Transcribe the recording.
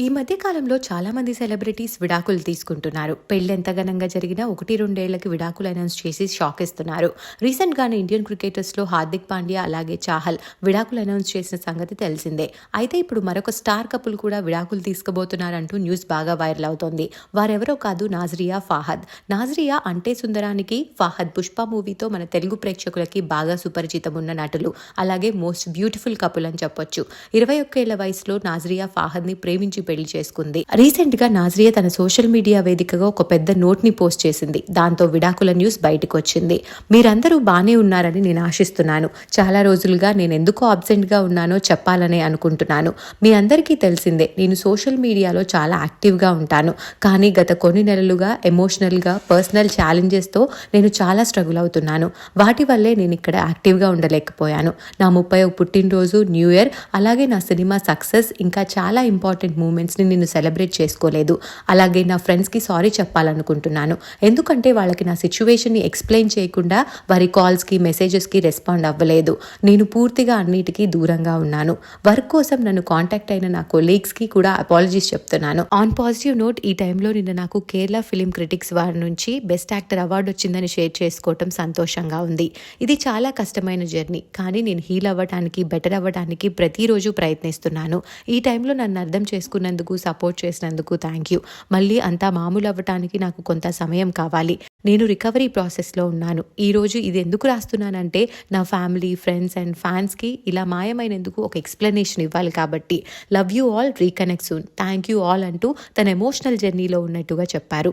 ఈ మధ్య కాలంలో చాలామంది సెలబ్రిటీస్ విడాకులు తీసుకుంటున్నారు. పెళ్ళి ఎంత ఘనంగా జరిగినా ఒకటి రెండేళ్ళకి విడాకులు అనౌన్స్ చేసి షాక్ ఇస్తున్నారు. రీసెంట్ గానే ఇండియన్ క్రికెటర్స్లో హార్దిక్ పాండ్యా అలాగే చాహల్ విడాకులు అనౌన్స్ చేసిన సంగతి తెలిసిందే. అయితే ఇప్పుడు మరొక స్టార్ కపుల్ కూడా విడాకులు తీసుకుపోతున్నారంటూ న్యూస్ బాగా వైరల్ అవుతోంది. వారెవరో కాదు నాజ్రియా ఫాహద్. నాజ్రియా అంటే సుందరానికి ఫాహద్ పుష్ప మూవీతో మన తెలుగు ప్రేక్షకులకి బాగా సుపరిచితం ఉన్న నటులు. అలాగే మోస్ట్ బ్యూటిఫుల్ కపుల్ అని చెప్పొచ్చు. ఇరవై ఒక్కేళ్ళ వయసులో నాజ్రియా ఫాహద్ని ప్రేమించి పెళ్ళి చేసుకుంది. రీసెంట్గా నాజ్రియా తన సోషల్ మీడియా వేదికగా ఒక పెద్ద నోట్ని పోస్ట్ చేసింది. దాంతో విడాకుల న్యూస్ బయటకు వచ్చింది మీరందరూ బానే ఉన్నారని నేను ఆశిస్తున్నాను. చాలా రోజులుగా నేను ఎందుకు అబ్సెంట్గా ఉన్నానో చెప్పాలనే అనుకుంటున్నాను. మీ అందరికీ తెలిసిందే నేను సోషల్ మీడియాలో చాలా యాక్టివ్గా ఉంటాను. కానీ గత కొన్ని నెలలుగా ఎమోషనల్గా పర్సనల్ ఛాలెంజెస్తో నేను చాలా స్ట్రగుల్ అవుతున్నాను. వాటి వల్లే నేను ఇక్కడ యాక్టివ్గా ఉండలేకపోయాను. నా ముప్పై పుట్టినరోజు న్యూ ఇయర్ అలాగే నా సినిమా సక్సెస్ ఇంకా చాలా ఇంపార్టెంట్ మూమెంట్స్ని నేను సెలబ్రేట్ చేసుకోలేదు. అలాగే నా ఫ్రెండ్స్కి సారీ చెప్పాలనుకుంటున్నాను. ఎందుకంటే వాళ్ళకి నా సిచ్యువేషన్ని ఎక్స్ప్లెయిన్ చేయకుండా వారి కాల్స్కి మెసేజెస్కి రెస్పాండ్ అవ్వలేదు. నేను పూర్తిగా అన్నిటికీ దూరంగా ఉన్నాను. వర్క్ కోసం నన్ను కాంటాక్ట్ అయిన నా కొలీగ్స్కి కూడా అపాలజీస్ చెప్తున్నాను. ఆన్ పాజిటివ్ నోట్ ఈ టైంలో నిన్న నాకు కేరళ ఫిలిం క్రిటిక్స్ వారి నుంచి బెస్ట్ యాక్టర్ అవార్డు వచ్చిందని షేర్ చేసుకోవటం సంతోషంగా ఉంది. ఇది చాలా కష్టమైన జర్నీ కానీ నేను హీల్ అవ్వడానికి బెటర్ అవ్వడానికి ప్రతిరోజు ప్రయత్నిస్తున్నాను. ఈ టైంలో నన్ను అర్థం చేసుకున్న చేసుకున్నందుకు సపోర్ట్ చేసినందుకు థ్యాంక్ యూ మళ్ళీ అంతా మామూలు అవ్వటానికి నాకు కొంత సమయం కావాలి. నేను రికవరీ ప్రాసెస్లో ఉన్నాను. ఈరోజు ఇది ఎందుకు రాస్తున్నానంటే నా ఫ్యామిలీ ఫ్రెండ్స్ అండ్ ఫ్యాన్స్కి ఇలా మాయమైనందుకు ఒక ఎక్స్ప్లెనేషన్ ఇవ్వాలి కాబట్టి. Love you all reconnect soon thank you all అంటూ తన ఎమోషనల్ జర్నీలో ఉన్నట్టుగా చెప్పారు.